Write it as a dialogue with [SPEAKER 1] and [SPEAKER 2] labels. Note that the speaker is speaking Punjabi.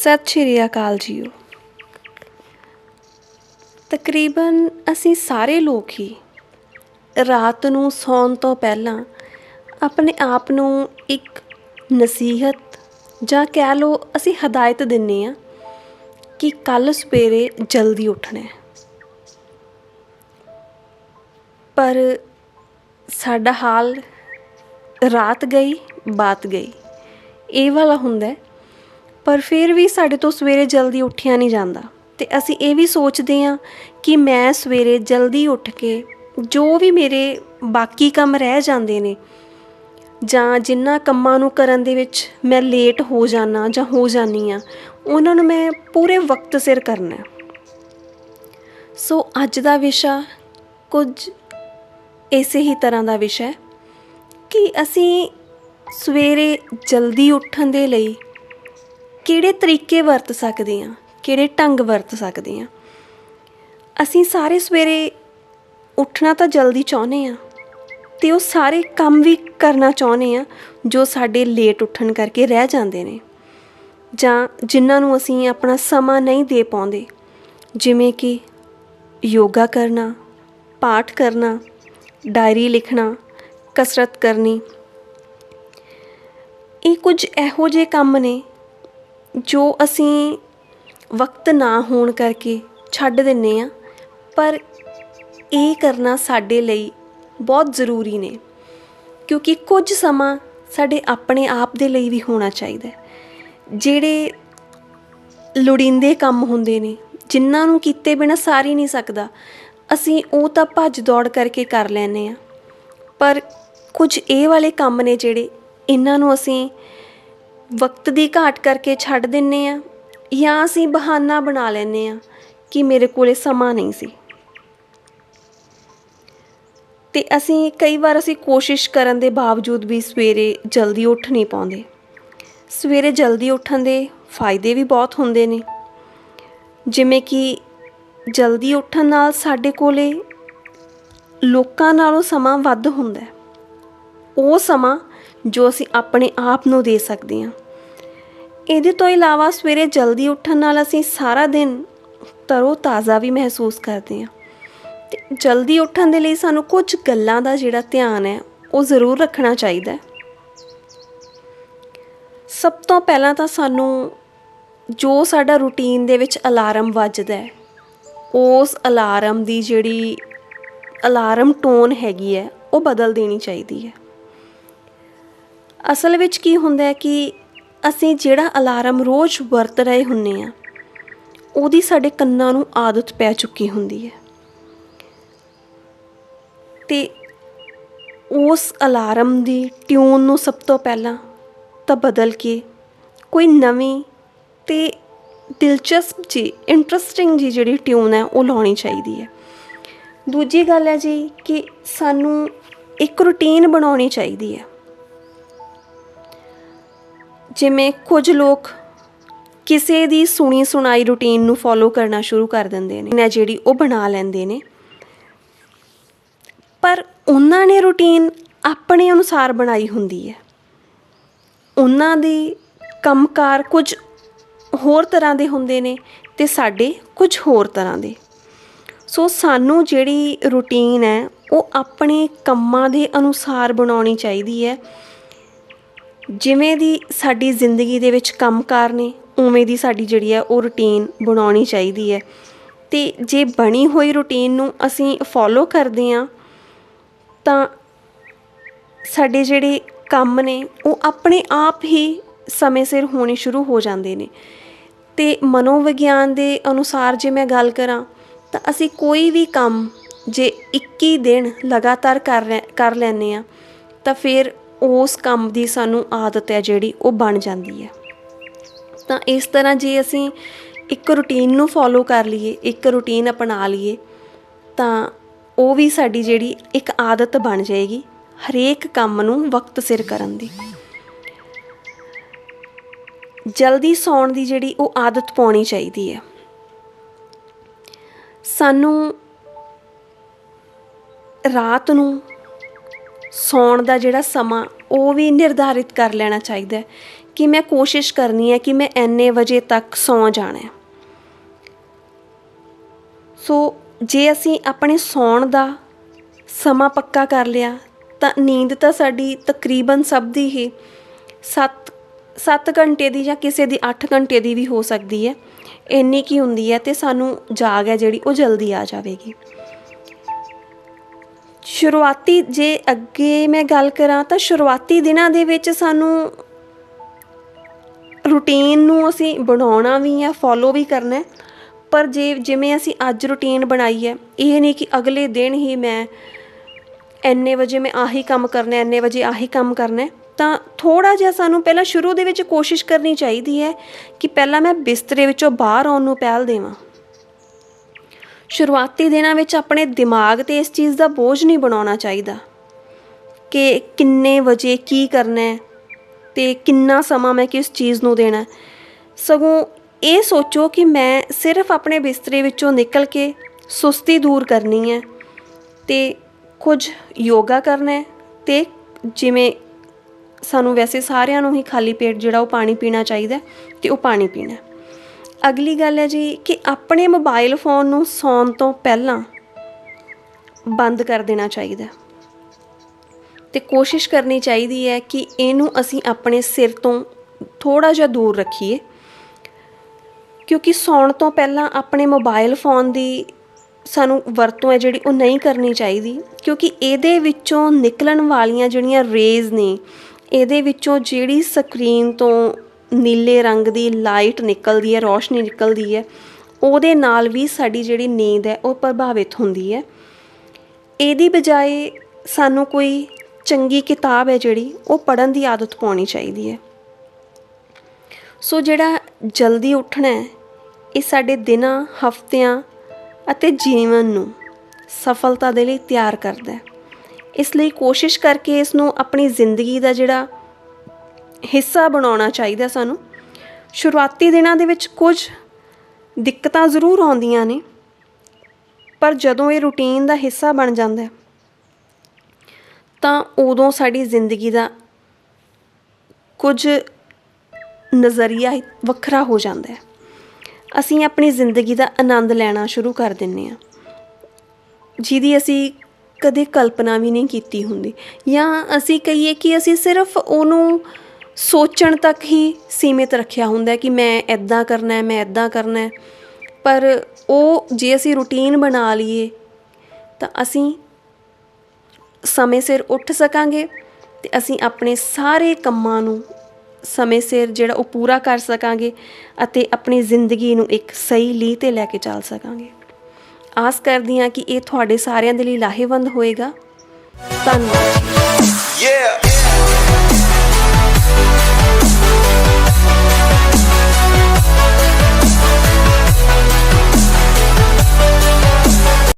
[SPEAKER 1] ਸਤਿ ਸ਼੍ਰੀ ਅਕਾਲ ਜੀਓ। ਤਕਰੀਬਨ ਅਸੀਂ ਸਾਰੇ ਲੋਕ ਹੀ ਰਾਤ ਨੂੰ ਸੌਣ ਤੋਂ ਪਹਿਲਾਂ ਆਪਣੇ ਆਪ ਨੂੰ ਇੱਕ ਨਸੀਹਤ ਜਾਂ ਕਹਿ ਲਓ ਅਸੀਂ ਹਦਾਇਤ ਦਿੰਨੇ ਆ ਕਿ ਕੱਲ ਸਵੇਰੇ ਜਲਦੀ ਉੱਠਣਾ ਹੈ। ਪਰ ਸਾਡਾ ਹਾਲ ਰਾਤ ਗਈ, ਬਾਤ ਗਈ। ਇਹ ਵਾਲਾ ਹੁੰਦਾ ਪਰ ਫਿਰ ਵੀ ਸਾਡੇ ਤੋਂ ਸਵੇਰੇ ਜਲਦੀ ਉੱਠਿਆ ਨਹੀਂ ਜਾਂਦਾ। ਤੇ ਅਸੀਂ ਇਹ ਵੀ ਸੋਚਦੇ ਹਾਂ ਕਿ ਮੈਂ ਸਵੇਰੇ ਜਲਦੀ ਉੱਠ ਕੇ ਜੋ ਵੀ ਮੇਰੇ ਬਾਕੀ ਕੰਮ ਰਹਿ ਜਾਂਦੇ ਨੇ, ਜਾਂ ਜਿੰਨਾ ਕੰਮਾਂ ਨੂੰ ਕਰਨ ਦੇ ਵਿੱਚ ਮੈਂ ਲੇਟ ਹੋ ਜਾਣਾ ਜਾਂ ਹੋ ਜਾਨੀ ਆ ਉਹਨਾਂ ਨੂੰ ਮੈਂ ਪੂਰੇ ਵਕਤ ਸਿਰ ਕਰਨਾ ਸੋ ਅੱਜ ਦਾ ਵਿਸ਼ਾ ਕੁਝ ਇਸੇ ਹੀ ਤਰ੍ਹਾਂ ਦਾ ਵਿਸ਼ਾ ਹੈ ਕਿ ਅਸੀਂ ਸਵੇਰੇ ਜਲਦੀ ਉੱਠਣ ਦੇ ਲਈ ਕਿਹੜੇ ਤਰੀਕੇ ਵਰਤ ਸਕਦੇ ਹਾਂ? ਕਿਹੜੇ ਢੰਗ ਵਰਤ ਸਕਦੇ ਹਾਂ? ਅਸੀਂ ਸਾਰੇ ਸਵੇਰੇ ਉੱਠਣਾ ਤਾਂ ਜਲਦੀ ਚਾਹੁੰਦੇ ਹਾਂ ਤੇ ਉਹ ਸਾਰੇ ਕੰਮ ਵੀ ਕਰਨਾ ਚਾਹੁੰਦੇ ਹਾਂ ਜੋ ਸਾਡੇ ਲੇਟ ਉੱਠਣ ਕਰਕੇ ਰਹਿ ਜਾਂਦੇ ਨੇ। ਜਾਂ ਜਿਨ੍ਹਾਂ ਨੂੰ ਅਸੀਂ ਆਪਣਾ ਸਮਾਂ ਨਹੀਂ ਦੇ ਪਾਉਂਦੇ, ਜਿਵੇਂ ਕਿ ਯੋਗਾ ਕਰਨਾ, ਪਾਠ ਕਰਨਾ, ਡਾਇਰੀ ਲਿਖਣਾ, ਕਸਰਤ ਕਰਨੀ। ਇਹ ਕੁਝ ਇਹੋ ਜਿਹੇ ਕੰਮ ਨੇ ਜੋ ਅਸੀਂ ਵਕਤ ਨਾ ਹੋਣ ਕਰਕੇ ਛੱਡ ਦਿੰਦੇ ਹਾਂ ਪਰ ਇਹ ਕਰਨਾ ਸਾਡੇ ਲਈ ਬਹੁਤ ਜ਼ਰੂਰੀ ਨੇ, ਕਿਉਂਕਿ ਕੁਝ ਸਮਾਂ ਸਾਡੇ ਆਪਣੇ ਆਪ ਦੇ ਲਈ ਵੀ ਹੋਣਾ ਚਾਹੀਦਾ ਜਿਹੜੇ ਲੋੜੀਂਦੇ ਕੰਮ ਹੁੰਦੇ ਨੇ, ਜਿਨ੍ਹਾਂ ਨੂੰ ਕੀਤੇ ਬਿਨਾ ਸਾਰ ਹੀ ਨਹੀਂ ਸਕਦਾ, ਅਸੀਂ ਉਹ ਤਾਂ ਭੱਜ ਦੌੜ ਕਰਕੇ ਕਰ ਲੈਨੇ ਆ ਪਰ ਕੁਝ ਇਹ ਵਾਲੇ ਕੰਮ ਨੇ ਜਿਹੜੇ, ਇਹਨਾਂ ਨੂੰ ਅਸੀਂ ਵਕਤ ਦੀ ਘਾਟ ਕਰਕੇ ਛੱਡ ਦਿੰਦੇ ਹਾਂ ਜਾਂ ਅਸੀਂ ਬਹਾਨਾ ਬਣਾ ਲੈਂਦੇ ਹਾਂ ਕਿ ਮੇਰੇ ਕੋਲੇ ਸਮਾਂ ਨਹੀਂ ਸੀ। ਤੇ ਅਸੀਂ ਕਈ ਵਾਰ ਅਸੀਂ ਕੋਸ਼ਿਸ਼ ਕਰਨ ਦੇ ਬਾਵਜੂਦ ਵੀ ਸਵੇਰੇ ਜਲਦੀ ਉੱਠ ਨਹੀਂ ਪਾਉਂਦੇ। ਸਵੇਰੇ ਜਲਦੀ ਉੱਠਣ ਦੇ ਫਾਇਦੇ ਵੀ ਬਹੁਤ ਹੁੰਦੇ ਨੇ। ਜਿਵੇਂ ਕਿ ਜਲਦੀ ਉੱਠਣ ਨਾਲ ਸਾਡੇ ਕੋਲੇ ਲੋਕਾਂ ਨਾਲੋਂ ਸਮਾਂ ਵੱਧ ਹੁੰਦਾ ਹੈ। ਉਹ ਸਮਾਂ ਜੋ ਅਸੀਂ ਆਪਣੇ ਆਪ ਨੂੰ ਦੇ ਸਕਦੇ ਹਾਂ। ਇਹਦੇ ਤੋਂ ਇਲਾਵਾ ਸਵੇਰੇ ਜਲਦੀ ਉੱਠਣ ਨਾਲ ਅਸੀਂ ਸਾਰਾ ਦਿਨ ਤਰੋ ਤਾਜ਼ਾ ਵੀ ਮਹਿਸੂਸ ਕਰਦੇ ਹਾਂ। ਤੇ ਜਲਦੀ ਉੱਠਣ ਦੇ ਲਈ ਸਾਨੂੰ ਕੁਝ ਗੱਲਾਂ ਦਾ ਜਿਹੜਾ ਧਿਆਨ ਹੈ, ਉਹ ਜ਼ਰੂਰ ਰੱਖਣਾ ਚਾਹੀਦਾ ਹੈ। ਸਭ ਤੋਂ ਪਹਿਲਾਂ ਤਾਂ ਸਾਨੂੰ ਜੋ ਸਾਡਾ ਰੂਟੀਨ ਦੇ ਵਿੱਚ ਅਲਾਰਮ ਵੱਜਦਾ ਹੈ, ਉਸ ਅਲਾਰਮ ਦੀ ਜਿਹੜੀ ਅਲਾਰਮ ਟੋਨ ਹੈਗੀ ਹੈ, ਉਹ ਬਦਲ ਦੇਣੀ ਚਾਹੀਦੀ ਹੈ। ਅਸਲ ਵਿੱਚ ਕੀ ਹੁੰਦਾ ਹੈ ਕਿ ਅਸੀਂ ਜਿਹੜਾ ਅਲਾਰਮ ਰੋਜ਼ ਵਰਤ ਰਹੇ ਹੁੰਨੇ ਆ, ਉਹਦੀ ਸਾਡੇ ਕੰਨਾਂ ਨੂੰ ਆਦਤ ਪੈ ਚੁੱਕੀ ਹੁੰਦੀ ਹੈ। ਤੇ ਉਸ ਅਲਾਰਮ ਦੀ ਟਿਊਨ ਨੂੰ ਸਭ ਤੋਂ ਪਹਿਲਾਂ ਤਾਂ ਬਦਲ ਕੇ ਕੋਈ ਨਵੀਂ ਤੇ ਦਿਲਚਸਪ ਜੀ ਇੰਟਰਸਟਿੰਗ ਜੀ ਜਿਹੜੀ ਟਿਊਨ ਹੈ, ਉਹ ਲਾਉਣੀ ਚਾਹੀਦੀ ਹੈ। ਦੂਜੀ ਗੱਲ ਹੈ ਜੀ ਕਿ ਸਾਨੂੰ ਇੱਕ ਰੁਟੀਨ ਬਣਾਉਣੀ ਚਾਹੀਦੀ ਹੈ। ਜਿਵੇਂ ਕੁਝ ਲੋਕ ਕਿਸੇ ਦੀ ਸੁਣੀ ਸੁਣਾਈ ਰੁਟੀਨ ਨੂੰ ਫੋਲੋ ਕਰਨਾ ਸ਼ੁਰੂ ਕਰ ਦਿੰਦੇ ਨੇ ਜਿਹੜੀ ਉਹ ਬਣਾ ਲੈਂਦੇ ਨੇ। ਪਰ ਉਹਨਾਂ ਨੇ ਰੁਟੀਨ ਆਪਣੇ ਅਨੁਸਾਰ ਬਣਾਈ ਹੁੰਦੀ ਹੈ। ਉਹਨਾਂ ਦੀ ਕੰਮਕਾਰ ਕੁਝ ਹੋਰ ਤਰ੍ਹਾਂ ਦੇ ਹੁੰਦੇ ਨੇ ਤੇ ਸਾਡੇ ਕੁਝ ਹੋਰ ਤਰ੍ਹਾਂ ਦੇ। ਸੋ ਸਾਨੂੰ ਜਿਹੜੀ ਰੁਟੀਨ ਹੈ, ਉਹ ਆਪਣੇ ਕੰਮਾਂ ਦੇ ਅਨੁਸਾਰ ਬਣਾਉਣੀ ਚਾਹੀਦੀ ਹੈ। ਜਿਵੇਂ ਦੀ ਸਾਡੀ ਜ਼ਿੰਦਗੀ ਦੇ ਵਿੱਚ ਕੰਮਕਾਰ ਨੇ, ਉਵੇਂ ਦੀ ਸਾਡੀ ਜਿਹੜੀ ਹੈ ਉਹ ਰੁਟੀਨ ਬਣਾਉਣੀ ਚਾਹੀਦੀ ਹੈ। ਤੇ ਜੇ ਬਣੀ ਹੋਈ ਰੁਟੀਨ ਨੂੰ ਅਸੀਂ ਫੋਲੋ ਕਰਦੇ ਹਾਂ, ਤਾਂ ਸਾਡੇ ਜਿਹੜੇ ਕੰਮ ਨੇ, ਉਹ ਆਪਣੇ ਆਪ ਹੀ ਸਮੇਂ ਸਿਰ ਹੋਣੇ ਸ਼ੁਰੂ ਹੋ ਜਾਂਦੇ ਨੇ। ਤੇ ਮਨੋਵਿਗਿਆਨ ਦੇ ਅਨੁਸਾਰ ਜੇ ਮੈਂ ਗੱਲ ਕਰਾਂ, ਤਾਂ ਅਸੀਂ ਕੋਈ ਵੀ ਕੰਮ ਜੇ 21 ਦਿਨ ਲਗਾਤਾਰ ਕਰ ਲੈ- ਕਰ ਲੈਨੇ ਆ ਤਾਂ ਫਿਰ ਉਸ ਕੰਮ ਦੀ ਸਾਨੂੰ ਆਦਤ ਹੈ ਜਿਹੜੀ ਉਹ ਬਣ ਜਾਂਦੀ ਹੈ। ਤਾਂ ਇਸ ਤਰ੍ਹਾਂ ਜੇ ਅਸੀਂ ਇੱਕ ਰੁਟੀਨ ਨੂੰ ਫੋਲੋ ਕਰ ਲਈਏ, ਇੱਕ ਰੁਟੀਨ ਅਪਣਾ ਲਈਏ, ਤਾਂ ਉਹ ਵੀ ਸਾਡੀ ਜਿਹੜੀ ਇੱਕ ਆਦਤ ਬਣ ਜਾਏਗੀ ਹਰੇਕ ਕੰਮ ਨੂੰ ਵਕਤ ਸਿਰ ਕਰਨ ਦੀ। ਜਲਦੀ ਸੌਣ ਦੀ ਜਿਹੜੀ ਉਹ ਆਦਤ ਪਾਉਣੀ ਚਾਹੀਦੀ ਹੈ। ਸਾਨੂੰ ਰਾਤ ਨੂੰ ਸੌਣ ਦਾ ਜਿਹੜਾ ਸਮਾਂ, ਉਹ ਵੀ ਨਿਰਧਾਰਿਤ ਕਰ ਲੈਣਾ ਚਾਹੀਦਾ ਹੈ ਕਿ ਮੈਂ ਕੋਸ਼ਿਸ਼ ਕਰਨੀ ਹੈ ਕਿ ਮੈਂ ਐਨੇ ਵਜੇ ਤੱਕ ਸੌਂ ਜਾਣਾ ਹੈ। ਸੋ ਜੇ ਅਸੀਂ ਆਪਣੇ ਸੌਣ ਦਾ ਸਮਾਂ ਪੱਕਾ ਕਰ ਲਿਆ, ਤਾਂ ਨੀਂਦ ਤਾਂ ਸਾਡੀ ਤਕਰੀਬਨ ਸਭ ਦੀ ਹੀ 7 7 ਘੰਟੇ ਦੀ ਜਾਂ ਕਿਸੇ ਦੀ 8 ਘੰਟੇ ਦੀ ਵੀ ਹੋ ਸਕਦੀ ਹੈ। ਇੰਨੀ ਕੀ ਹੁੰਦੀ ਹੈ ਤੇ ਸਾਨੂੰ ਜਾਗ ਹੈ ਜਿਹੜੀ, ਉਹ ਜਲਦੀ ਆ ਜਾਵੇਗੀ। ਸ਼ੁਰੂਆਤੀ ਜੇ ਅੱਗੇ ਮੈਂ ਗੱਲ ਕਰਾਂ ਤਾਂ ਸ਼ੁਰੂਆਤੀ ਦਿਨਾਂ ਦੇ ਵਿੱਚ ਸਾਨੂੰ ਰੂਟੀਨ ਨੂੰ ਅਸੀਂ ਬਣਾਉਣਾ ਵੀ ਹੈ ਫੋਲੋ ਵੀ ਕਰਨਾ ਹੈ। ਪਰ ਜੇ, ਜਿਵੇਂ ਅਸੀਂ ਅੱਜ ਰੂਟੀਨ ਬਣਾਈ ਹੈ, ਇਹ ਨਹੀਂ ਕਿ ਅਗਲੇ ਦਿਨ ਹੀ ਮੈਂ ਐਨੇ ਵਜੇ ਮੈਂ ਆਹੀ ਕੰਮ ਕਰਨਾ ਹੈ ਐਨੇ ਵਜੇ ਆਹੀ ਕੰਮ ਕਰਨਾ ਹੈ। ਤਾਂ ਥੋੜਾ ਜਿਹਾ ਸਾਨੂੰ ਪਹਿਲਾਂ ਸ਼ੁਰੂ ਦੇ ਵਿੱਚ ਕੋਸ਼ਿਸ਼ ਕਰਨੀ ਚਾਹੀਦੀ ਹੈ ਕਿ ਪਹਿਲਾਂ ਮੈਂ ਬਿਸਤਰੇ ਵਿੱਚੋਂ ਬਾਹਰ ਆਉਣ ਨੂੰ ਪਹਿਲ ਦੇਵਾਂ। ਸ਼ੁਰੂਆਤੀ ਦਿਨਾਂ ਵਿੱਚ ਆਪਣੇ ਦਿਮਾਗ ਤੇ ਇਸ ਚੀਜ਼ ਦਾ ਬੋਝ ਨਹੀਂ ਬਣਾਉਣਾ ਚਾਹੀਦਾ ਕਿ ਕਿੰਨੇ ਵਜੇ ਕੀ ਕਰਨਾ ਹੈ ਤੇ ਕਿੰਨਾ ਸਮਾਂ ਮੈਂ ਕਿਸ ਚੀਜ਼ ਨੂੰ ਦੇਣਾ ਸਗੋਂ ਇਹ ਸੋਚੋ ਕਿ ਮੈਂ ਸਿਰਫ ਆਪਣੇ ਬਿਸਤਰੇ ਵਿੱਚੋਂ ਨਿਕਲ ਕੇ ਸੁਸਤੀ ਦੂਰ ਕਰਨੀ ਹੈ ਤੇ ਕੁਝ ਯੋਗਾ ਕਰਨਾ ਹੈ ਤੇ ਜਿਵੇਂ ਸਾਨੂੰ ਵੈਸੇ ਸਾਰਿਆਂ ਨੂੰ ਹੀ ਖਾਲੀ ਪੇਟ ਜਿਹੜਾ ਉਹ ਪਾਣੀ ਪੀਣਾ ਚਾਹੀਦਾ ਹੈ ਤੇ ਉਹ ਪਾਣੀ ਪੀਣਾ ਅਗਲੀ ਗੱਲ ਹੈ ਜੀ ਕਿ ਆਪਣੇ ਮੋਬਾਈਲ ਫੋਨ ਨੂੰ ਸੌਣ ਤੋਂ ਪਹਿਲਾਂ ਬੰਦ ਕਰ ਦੇਣਾ ਚਾਹੀਦਾ ਹੈ। ਤੇ ਕੋਸ਼ਿਸ਼ ਕਰਨੀ ਚਾਹੀਦੀ ਹੈ ਕਿ ਇਹਨੂੰ ਅਸੀਂ ਆਪਣੇ ਸਿਰ ਤੋਂ ਥੋੜਾ ਜਿਹਾ ਦੂਰ ਰੱਖੀਏ। ਕਿਉਂਕਿ ਸੌਣ ਤੋਂ ਪਹਿਲਾਂ ਆਪਣੇ ਮੋਬਾਈਲ ਫੋਨ ਦੀ ਸਾਨੂੰ ਵਰਤੋਂ ਹੈ ਜਿਹੜੀ ਉਹ ਨਹੀਂ ਕਰਨੀ ਚਾਹੀਦੀ। ਕਿਉਂਕਿ ਇਹਦੇ ਵਿੱਚੋਂ ਨਿਕਲਣ ਵਾਲੀਆਂ ਜਿਹੜੀਆਂ ਰੇਜ਼ ਨੇ, ਇਹਦੇ ਵਿੱਚੋਂ ਜਿਹੜੀ ਸਕਰੀਨ ਤੋਂ ਨੀਲੇ ਰੰਗ ਦੀ ਲਾਈਟ ਨਿਕਲਦੀ ਹੈ, ਰੌਸ਼ਨੀ ਨਿਕਲਦੀ ਹੈ। ਉਹਦੇ ਨਾਲ ਵੀ ਸਾਡੀ ਜਿਹੜੀ ਨੀਂਦ ਹੈ, ਉਹ ਪ੍ਰਭਾਵਿਤ ਹੁੰਦੀ ਹੈ। ਇਹਦੀ ਬਜਾਏ ਸਾਨੂੰ ਕੋਈ ਚੰਗੀ ਕਿਤਾਬ ਹੈ ਜਿਹੜੀ, ਉਹ ਪੜ੍ਹਨ ਦੀ ਆਦਤ ਪਾਉਣੀ ਚਾਹੀਦੀ ਹੈ। ਸੋ ਜਿਹੜਾ ਜਲਦੀ ਉੱਠਣਾ ਹੈ, ਇਹ ਸਾਡੇ ਦਿਨਾਂ, ਹਫ਼ਤਿਆਂ ਅਤੇ ਜੀਵਨ ਨੂੰ ਸਫਲਤਾ ਦੇ ਲਈ ਤਿਆਰ ਕਰਦਾ ਹੈ। ਇਸ ਲਈ ਕੋਸ਼ਿਸ਼ ਕਰਕੇ ਇਸ ਨੂੰ ਆਪਣੀ ਜ਼ਿੰਦਗੀ ਦਾ ਜਿਹੜਾ ਹਿੱਸਾ ਬਣਾਉਣਾ ਚਾਹੀਦਾ ਸਾਨੂੰ। ਸ਼ੁਰੂਆਤੀ ਦਿਨਾਂ ਦੇ ਵਿੱਚ ਕੁਝ ਦਿੱਕਤਾਂ ਜ਼ਰੂਰ ਆਉਂਦੀਆਂ ਨੇ, ਪਰ ਜਦੋਂ ਇਹ ਰੂਟੀਨ ਦਾ ਹਿੱਸਾ ਬਣ ਜਾਂਦਾ ਹੈ, ਤਾਂ ਉਦੋਂ ਸਾਡੀ ਜ਼ਿੰਦਗੀ ਦਾ ਕੁਝ ਨਜ਼ਰੀਆ ਵੱਖਰਾ ਹੋ ਜਾਂਦਾ ਹੈ। ਅਸੀਂ ਆਪਣੀ ਜ਼ਿੰਦਗੀ ਦਾ ਆਨੰਦ ਲੈਣਾ ਸ਼ੁਰੂ ਕਰ ਦਿੰਨੇ ਆ ਜਿਹਦੀ ਅਸੀਂ ਕਦੇ ਕਲਪਨਾ ਵੀ ਨਹੀਂ ਕੀਤੀ ਹੁੰਦੀ। ਜਾਂ ਅਸੀਂ ਕਹੀਏ ਕਿ ਅਸੀਂ ਸਿਰਫ ਉਹਨੂੰ ਸੋਚਣ ਤੱਕ ਹੀ ਸੀਮਿਤ ਰੱਖਿਆ ਹੁੰਦਾ ਕਿ ਮੈਂ ਐਦਾਂ ਕਰਨਾ ਹੈ, ਮੈਂ ਐਦਾਂ ਕਰਨਾ ਹੈ। ਪਰ ਉਹ ਜੇ ਅਸੀਂ ਰੂਟੀਨ ਬਣਾ ਲਈਏ, ਤਾਂ ਅਸੀਂ ਸਮੇਂ ਸਿਰ ਉੱਠ ਸਕਾਂਗੇ ਤੇ ਅਸੀਂ ਆਪਣੇ ਸਾਰੇ ਕੰਮਾਂ ਨੂੰ ਸਮੇਂ ਸਿਰ ਜਿਹੜਾ ਉਹ ਪੂਰਾ ਕਰ ਸਕਾਂਗੇ ਅਤੇ ਆਪਣੀ ਜ਼ਿੰਦਗੀ ਨੂੰ ਇੱਕ ਸਹੀ ਲੀਹ ਤੇ ਲੈ ਕੇ ਚੱਲ ਸਕਾਂਗੇ। ਆਸ ਕਰਦੀ ਹਾਂ ਕਿ ਇਹ ਤੁਹਾਡੇ ਸਾਰਿਆਂ ਦੇ ਲਈ ਲਾਹੇਵੰਦ ਹੋਏਗਾ। ਧੰਨਵਾਦ।